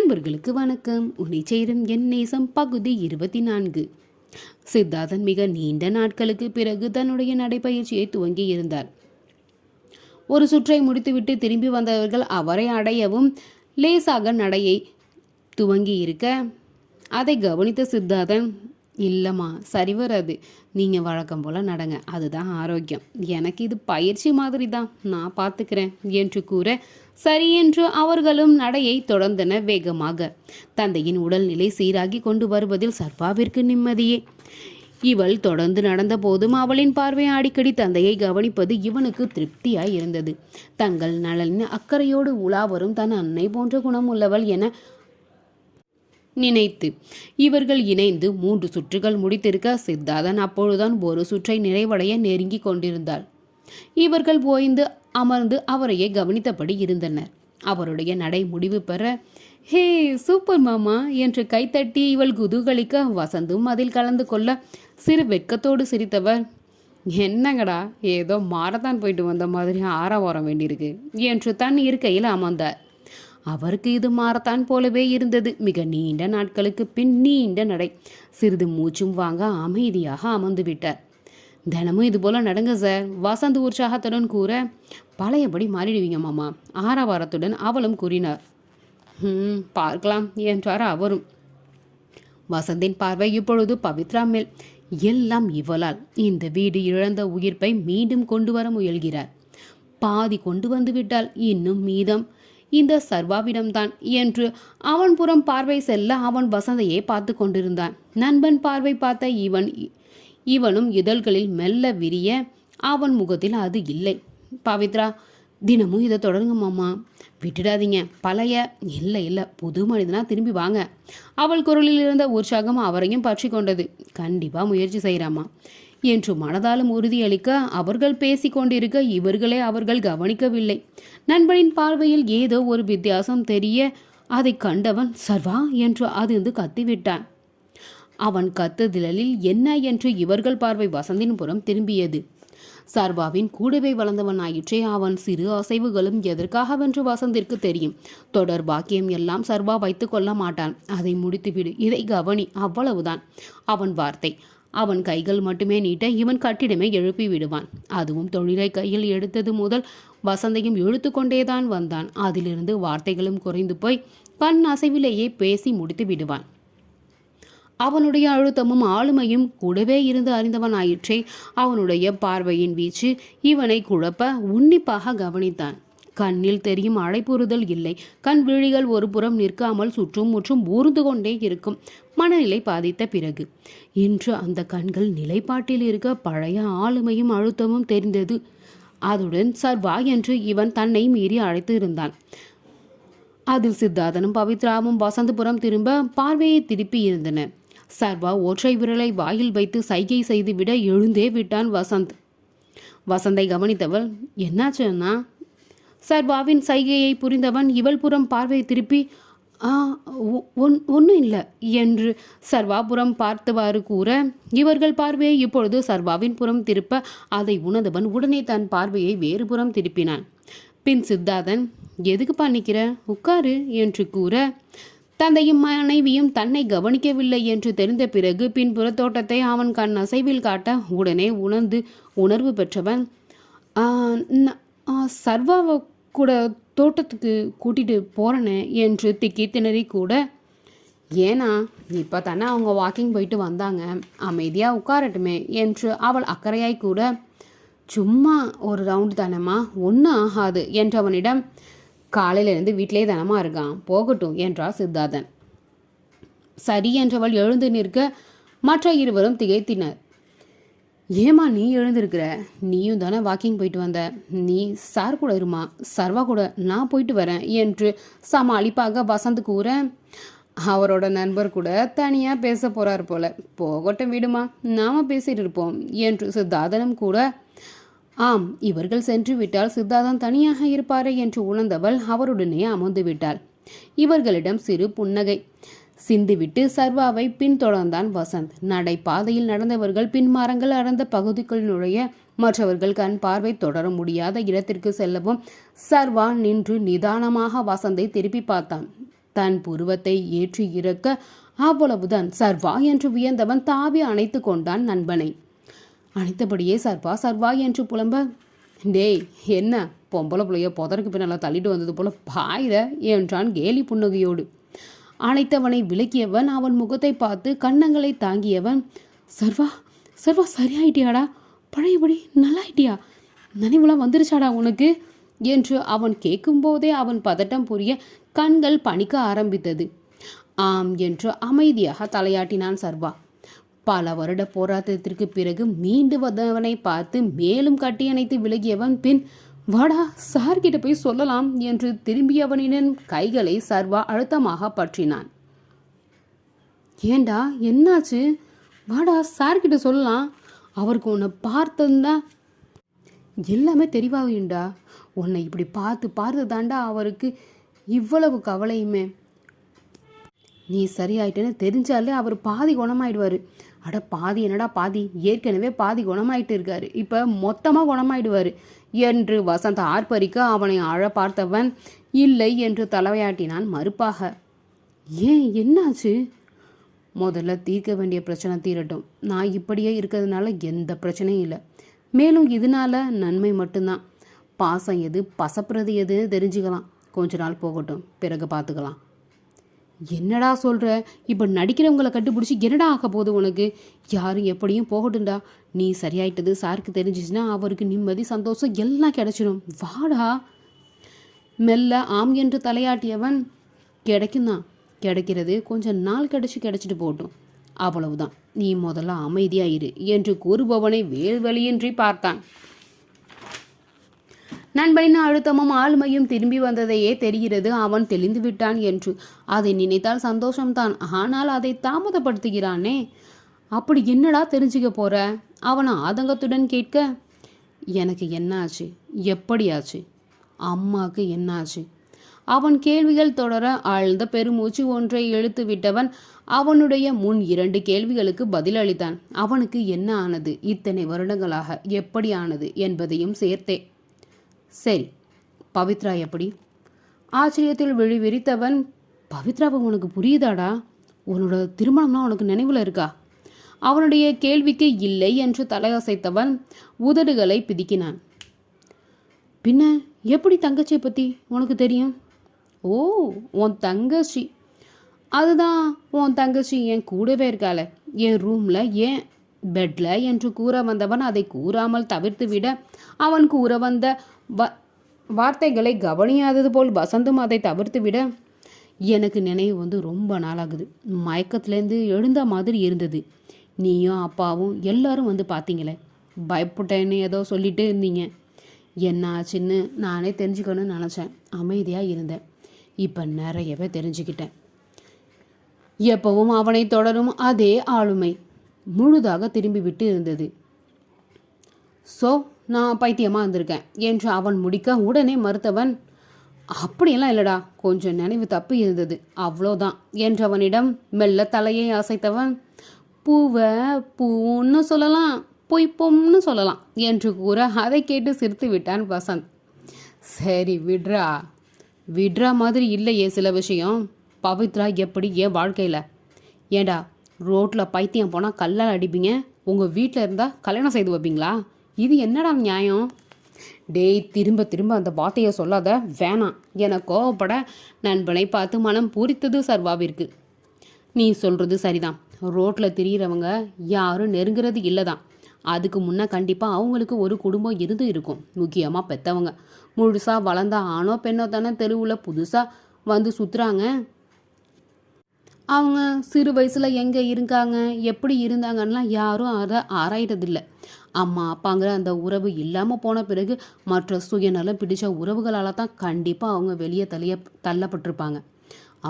நண்பர்களுக்கு வணக்கம். உன்னை சேரும் என் நேசம் பகுதி இருபத்தி நான்கு சித்தார்த்தன் மிக நீண்ட நாட்களுக்கு பிறகு தன்னுடைய நடைப்பயிற்சியை துவங்கி இருந்தார். ஒரு சுற்றை முடித்துவிட்டு திரும்பி வந்தவர்கள் அவரை அடையவும் லேசாக நடையை துவங்கி இருக்க அதை கவனித்த சித்தார்த்தன் இல்லைம்மா சரி வராது. நீங்கள் வழக்கம் போல் நடங்க. அதுதான் ஆரோக்கியம். எனக்கு இது பயிற்சி மாதிரி தான் நான் பார்த்துக்கிறேன் என்று கூற சரி என்று அவர்களும் நடையை தொடர்ந்தன வேகமாக. தந்தையின் உடல்நிலை சீராகி கொண்டு வருவதில் சர்வாவிற்கு நிம்மதியே. இவள் தொடர்ந்து நடந்த போதும் அவளின் பார்வை அடிக்கடி தந்தையை கவனிப்பது இவனுக்கு திருப்தியாய் இருந்தது. தங்கள் நலனின் அக்கறையோடு உலா வரும் தன் அன்னை போன்ற குணம் உள்ளவள் என நினைத்து. இவர்கள் இணைந்து மூன்று சுற்றுகள் முடித்திருக்க சித்தார்த்தன் அப்பொழுதுதான் ஒரு சுற்றை நிறைவடைய நெருங்கி கொண்டிருந்தாள். இவர்கள் ஓய்ந்து அமர்ந்து அவரையே கவனித்தபடி இருந்தனர். அவருடைய நடை முடிவு பெற ஹே சூப்பர் மாமா என்று கைத்தட்டி இவள் குதூகலிக்க வசந்தும் அதில் கலந்து கொள்ள சிறு வெட்கத்தோடு சிரித்தவர் என்னங்கடா ஏதோ மாரத்தான் போயிட்டு வந்த மாதிரி ஆரவாரம் வேண்டியிருக்கு என்று தன் இருக்கையில் அமர்ந்தார். அவருக்கு இது மாறத்தான் போலவே இருந்தது. மிக நீண்ட நாட்களுக்கு பின் நீண்ட நடை. சிறிது மூச்சும் வாங்க அமைதியாக அமர்ந்து விட்டார். தினமும் இது போல நடங்க சார். வசந்த் உற்சாகத்துடன் கூற பழையபடி மாறிடுவீங்க மாமா ஆரவாரத்துடன் அவளும் கூறினார். ம் பார்க்கலாம் என்றார் அவரும். வசந்தின் பார்வை இப்பொழுது பவித்ரா மேல். எல்லாம் இவளால். இந்த வீடு இழந்த உயிர்ப்பை மீண்டும் கொண்டு வர முயல்கிறார். பாதி கொண்டு வந்து விட்டால் இன்னும் மீதம். இந்த சர்வாவிடம்தான் என்று அவன் புறம் பார்வை செல்ல அவன் வசந்தையே பார்த்து கொண்டிருந்தான். நண்பன் பார்வை பார்த்த இவன் இவனும் இதழ்களில் மெல்ல விரிய அவன் முகத்தில் அது இல்லை. பவித்ரா தினமும் இதை தொடருங்க மாமா. விட்டுடாதீங்க. பழைய இல்லை இல்லை. புது மனிதனா திரும்பி வாங்க. அவள் குரலில் இருந்த உற்சாகம் அவரையும் பற்றி கொண்டது. கண்டிப்பாக முயற்சி செய்கிறாமா என்று மனதாலும் உறுதியளிக்க அவர்கள் பேசிக்கொண்டிருக்க இவர்களே அவர்கள் கவனிக்கவில்லை. நண்பனின் பார்வையில் ஏதோ ஒரு வித்தியாசம் தெரிய அதை கண்டவன் சர்வா என்று அதிர்ந்து கத்திவிட்டான். அவன் கத்துதலில் என்ன என்று இவர்கள் பார்வை வசந்தின் புறம் திரும்பியது. சர்வாவின் கூடவே வளர்ந்தவன் ஆயிற்றே அவன் சிறு அசைவுகளும் எதற்காகவென்று வசந்திற்கு தெரியும். தொடர் பாக்கியம் எல்லாம் சர்வா வைத்து கொள்ள மாட்டான். அதை முடித்துவிடு இதை கவனி அவ்வளவுதான். அவன் வார்த்தை அவன் கைகள் மட்டுமே நீட்ட இவன் கட்டிடமே எழுப்பி விடுவான். அதுவும் தொழிலை கையில் எடுத்தது முதல் வசந்தையும் இழுத்து கொண்டேதான் வந்தான். அதிலிருந்து வார்த்தைகளும் குறைந்து போய் கண் அசைவிலேயே பேசி முடித்து விடுவான். அவனுடைய அழுத்தமும் ஆளுமையும் கூடவே இருந்து அறிந்தவனாயிற்றே. அவனுடைய பார்வையின் வீச்சு இவனை குழப்ப உன்னிப்பாக கவனித்தான். கண்ணில் தெரியும் அழைப்புறுதல் இல்லை. கண் விழிகள் ஒரு புறம் நிற்காமல் சுற்றும் முற்றும் ஊர்ந்து கொண்டே இருக்கும் மனநிலை பாதித்த பிறகு. இன்று அந்த கண்கள் நிலைப்பாட்டில் இருக்க பழைய ஆளுமையும் அழுத்தமும் தெரிந்தது. அதுடன் சர்வா என்று இவன் தன்னை மீறி அழைத்து இருந்தான். அதில் சித்தார்த்தனும் பவித்ராவும் வசந்தபுரம் திரும்ப பார்வையை திருப்பி இருந்தன. சர்வா ஒற்றை விரலை வாயில் வைத்து சைகை செய்துவிட எழுந்தே விட்டான் வசந்த். வசந்தை கவனித்தவள் என்னாச்சுன்னா சர்வாவின் சைகையை புரிந்தவன் இவள்புறம் பார்வை திருப்பி ஆ ஒன் ஒன்றும் இல்லை என்று சர்வாபுரம் பார்த்தவாறு கூற இவர்கள் பார்வையை இப்பொழுது சர்வாவின் புறம் திருப்ப அதை உணர்ந்தவன் உடனே தன் பார்வையை வேறுபுறம் திருப்பினான். பின் சித்தார்த்தன் எதுக்கு பண்ணிக்கிற? உட்காரு என்று கூற தந்தையும் மனைவியும் தன்னை கவனிக்கவில்லை என்று தெரிந்த பிறகு பின்புற தோட்டத்தை அவன் கண் அசைவில் காட்ட உடனே உணர்ந்து உணர்வு பெற்றவன் சர்வாவை கூட தோட்டத்துக்கு கூட்டிகிட்டு போகிறேனே என்று திக்கி திணறி கூட. ஏன்னா இப்போ தானே அவங்க வாக்கிங் போயிட்டு வந்தாங்க. அமைதியாக உட்காரட்டுமே என்று அவள் அக்கறையாய் கூட சும்மா ஒரு ரவுண்டு தானம்மா ஒன்றும் ஆகாது என்றவனிடம் காலையிலேருந்து வீட்டிலே தானமா இருக்கான் போகட்டும் என்றார் சித்தார்த்தன். சரி என்றவள் எழுந்து நிற்க மற்ற இருவரும் திகைத்தினர். ஏமா நீ எழுந்திருக்கிற? நீயும் தானே வாக்கிங் போயிட்டு வந்த. நீ சார் கூட இருமா? சர்வா கூட நான் போயிட்டு வரேன் என்று சமாளிப்பாக வசந்த் கூற அவரோட நண்பர் கூட தனியாக பேச போகிறார் போல. போகட்டும் விடுமா நாம பேசிட்டு இருப்போம் என்று சித்தார்த்தனும் கூட ஆம் இவர்கள் சென்று விட்டால் சித்தார்த்தன் தனியாக இருப்பாரே என்று உணர்ந்தவள் அவருடனே அமர்ந்து விட்டாள். இவர்களிடம் சிறு புன்னகை. சிந்திவிட்டு சர்வாவை பின்தொடர்ந்தான் வசந்த். நடைபாதையில் நடந்தவர்கள் பின்மாரங்கள் அடர்ந்த பகுதிக்குள் நுழைய மற்றவர்கள் கண் பார்வை தொடர முடியாத இடத்திற்கு செல்லவும் சர்வா நின்று நிதானமாக வசந்தை திருப்பி பார்த்தான். தன் புருவத்தை ஏற்றி இறக்க அவ்வளவுதான். சர்வா என்று வியந்தவன் தாவி அணைத்து கொண்டான் நண்பனை. அணைத்தபடியே சர்வா சர்வா என்று புலம்ப டேய் என்ன? பொம்பளை புள்ளைய புதருக்கு பின்னால் தள்ளிட்டு வந்தது போல பாயிர என்றான் கேலி புன்னகையோடு. அணைத்தவனை விலக்கியவன் அவன் முகத்தை பார்த்து கன்னங்களை தாங்கியவன் சர்வா சர்வா சரியாயிட்டியாடா? பழையபடி நல்லாயிட்டியா? நினைவுலாம் வந்துருச்சாடா உனக்கு? என்று அவன் கேட்கும்போதே அவன் பதட்டம் புரிய கண்கள் பணிக்க ஆரம்பித்தது. ஆம் என்று அமைதியாக தலையாட்டினான் சர்வா. பல வருட போராட்டத்திற்கு பிறகு மீண்டு வந்தவனை பார்த்து மேலும் கட்டியணைத்து விலகியவன் பின் வாடா சார்கிட்ட போய் சொல்லலாம் என்று திரும்பியவனின் கைகளை சர்வா அழுத்தமாக பற்றினான். ஏண்டா என்னாச்சு? வாடா சார்கிட்ட சொல்லலாம். அவருக்கு உன்னை பார்த்ததுன்னா எல்லாமே தெரிவாகுண்டா உன்னை இப்படி பார்த்து பார்த்து தாண்டா அவருக்கு இவ்வளவு கவலையுமே. நீ சரியாயிட்டேன்னு தெரிஞ்சாலே அவர் பாதி குணமாயிடுவார். அட பாதி என்னடா பாதி? ஏற்கனவே பாதி குணமாயிட்டு இருக்காரு. இப்போ மொத்தமாக குணமாயிடுவார். என்று வசந்த் ஆர்ப்பரிக்க அவனை அழ பார்த்தவன் இல்லை என்று தலையாட்டினான் மறுப்பாக. ஏன்? என்னாச்சு? முதல்ல தீர்க்க வேண்டிய பிரச்சனை தீரட்டும். நான் இப்படியே இருக்கிறதுனால எந்த பிரச்சனையும் இல்லை. மேலும் இதனால நன்மை மட்டும்தான். பாசம் எது பசப்புறது எது தெரிஞ்சுக்கலாம். கொஞ்ச நாள் போகட்டும். பிறகு பார்த்துக்கலாம். என்னடா சொல்கிற இப்போ நடிக்கிறவங்களை கண்டுபிடிச்சி என்னடா ஆக போகுது உனக்கு? யாரும் எப்படியும் போகட்டும்டா. நீ சரியாயிட்டது சாருக்கு தெரிஞ்சிச்சுன்னா அவருக்கு நிம்மதி சந்தோஷம் எல்லாம் கிடைச்சிடும் வாடா. மெல்ல ஆம் என்று தலையாட்டியவன் கிடைக்கும் தான். கிடைக்கிறது கொஞ்சம் நாள் கிடச்சி கிடச்சிட்டு போகட்டும். அவ்வளவுதான். நீ முதல்ல அமைதியாயிரு என்று கூறுபவனை வேறு வழியின்றி பார்த்தான். நண்பனின் அழுத்தமும் ஆளுமையும் திரும்பி வந்ததையே தெரிகிறது. அவன் தெளிந்து விட்டான் என்று. அதை நினைத்தால் சந்தோஷம்தான். ஆனால் அதை தாமதப்படுத்துகிறானே. அப்படி என்னடா தெரிஞ்சுக்க போற? அவன் ஆதங்கத்துடன் கேட்க எனக்கு என்னாச்சு? எப்படியாச்சு? அம்மாக்கு என்னாச்சு? அவன் கேள்விகள் தொடர ஆழ்ந்த பெருமூச்சு ஒன்றை இழுத்து விட்டவன் அவனுடைய முன் இரண்டு கேள்விகளுக்கு பதிலளித்தான் அவனுக்கு என்ன ஆனது? இத்தனை வருடங்களாக எப்படி ஆனது? என்பதையும் சேர்த்தே. சரி பவித்ரா எப்படி? ஆச்சரியத்தில் விழி விரித்தவன் பவித்ராவை உனக்கு புரியுதாடா? உன்னோட திருமணம்னா உனக்கு நினைவில் இருக்கா? அவனுடைய கேள்விக்கு இல்லை என்று தலையசைத்தவன் உதடுகளை பிதுக்கினான். பின்ன எப்படி தங்கச்சியை பற்றி உனக்கு தெரியும்? ஓ உன் தங்கச்சி. அதுதான் உன் தங்கச்சி என் கூடவே இருக்காள என் ரூமில் ஏன் பெட்ல என்று கூற வந்தவன் அதை கூறாமல் தவிர்த்து விட அவன் கூற வந்த வ வார்த்தைகளை கவனியாதது போல் வசந்தும் அதை தவிர்த்து விட எனக்கு நினைவு வந்து ரொம்ப நாளாகுது. மயக்கத்துலேருந்து எழுந்த மாதிரி இருந்தது. நீயும் அப்பாவும் எல்லாரும் வந்து பார்த்தீங்களே பயப்பட்டேன்னு ஏதோ சொல்லிட்டு இருந்தீங்க. என்ன ஆச்சுன்னு நானே தெரிஞ்சுக்கணும்னு நினச்சேன். அமைதியாக இருந்தேன். இப்போ நிறையவே தெரிஞ்சுக்கிட்டேன். எப்பவும் அவனை தொடரும் அதே ஆளுமை. முழுதாக திரும்பி விட்டு இருந்தது. ஸோ நான் பைத்தியமாக இருந்திருக்கேன் என்று அவன் முடிக்க உடனே மறுத்தவன் அப்படியெல்லாம் இல்லடா கொஞ்சம் நினைவு தப்பு இருந்தது அவ்வளோதான் என்றவனிடம் மெல்ல தலையை அசைத்தவன் பூவை பூன்னு சொல்லலாம் பொய்ப்பொம்னு சொல்லலாம் என்று கூற அதை கேட்டு சிரித்து விட்டான் வசந்த். சரி விட்ரா விட்ரா மாதிரி இல்லையே சில விஷயம். பவித்ரா எப்படி ஏன் வாழ்க்கையில்? ஏண்டா ரோட்டில் பைத்தியம் போனால் கல்லால் அடிப்பீங்க. உங்கள் வீட்டில் இருந்தால் கல்யாணம் செய்து வைப்பீங்களா? இது என்னடா நியாயம்? டேய் திரும்ப திரும்ப அந்த வார்த்தையை சொல்லாத. வேணாம். என கோவப்பட நண்பனை பார்த்து மனம் பூரித்தது சர்வாவிற்கு. நீ சொல்கிறது சரிதான். ரோட்டில் திரியிறவங்க யாரும் நெருங்குறது இல்லை தான் அதுக்கு முன்னே கண்டிப்பாக அவங்களுக்கு ஒரு குடும்பம் இருந்து இருக்கும். முக்கியமாக பெற்றவங்க முழுசாக வளர்ந்த ஆணோ பெண்ணோ தானே தெருவில் புதுசாக வந்து சுற்றுறாங்க அவங்க சிறு வயசில் எங்கே இருக்காங்க எப்படி இருந்தாங்கன்னெலாம் யாரும் அதை ஆராயிறதில்ல. அம்மா அப்பாங்கிற அந்த உறவு இல்லாமல் போன பிறகு மற்ற சுயநலம் பிடிச்ச உறவுகளால் தான் கண்டிப்பாக அவங்க வெளியே தள்ளிய தள்ளப்பட்டிருப்பாங்க.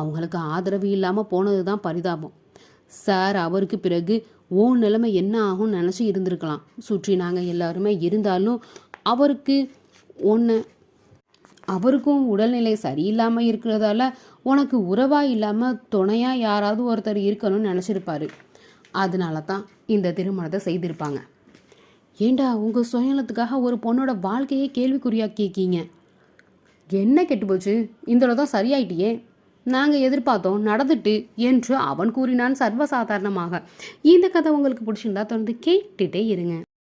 அவங்களுக்கு ஆதரவு இல்லாமல் போனது தான் பரிதாபம். சார் அவருக்கு பிறகு ஓ நிலைமை என்ன ஆகும்னு நினச்சி இருந்திருக்கலாம். சுற்றி நாங்கள் எல்லாருமே இருந்தாலும் அவருக்கு ஒன்று அவருக்கும் உடல்நிலை சரியில்லாமல் இருக்கிறதால உனக்கு உறவாக இல்லாமல் துணையாக யாராவது ஒருத்தர் இருக்கணும்னு நினச்சிருப்பாரு. அதனால தான் இந்த திருமணத்தை செய்திருப்பாங்க. ஏண்டா உங்கள் சுயநலத்துக்காக ஒரு பொண்ணோட வாழ்க்கையே கேட்கீங்க என்ன கெட்டு போச்சு? இந்தளவு தான் சரியாயிட்டியே. நாங்கள் எதிர்பார்த்தோம் நடந்துட்டு என்று அவன் கூறினான் சர்வசாதாரணமாக. இந்த கதை உங்களுக்கு பிடிச்சிருந்தா தொடர்ந்து கேட்டுகிட்டே இருங்க.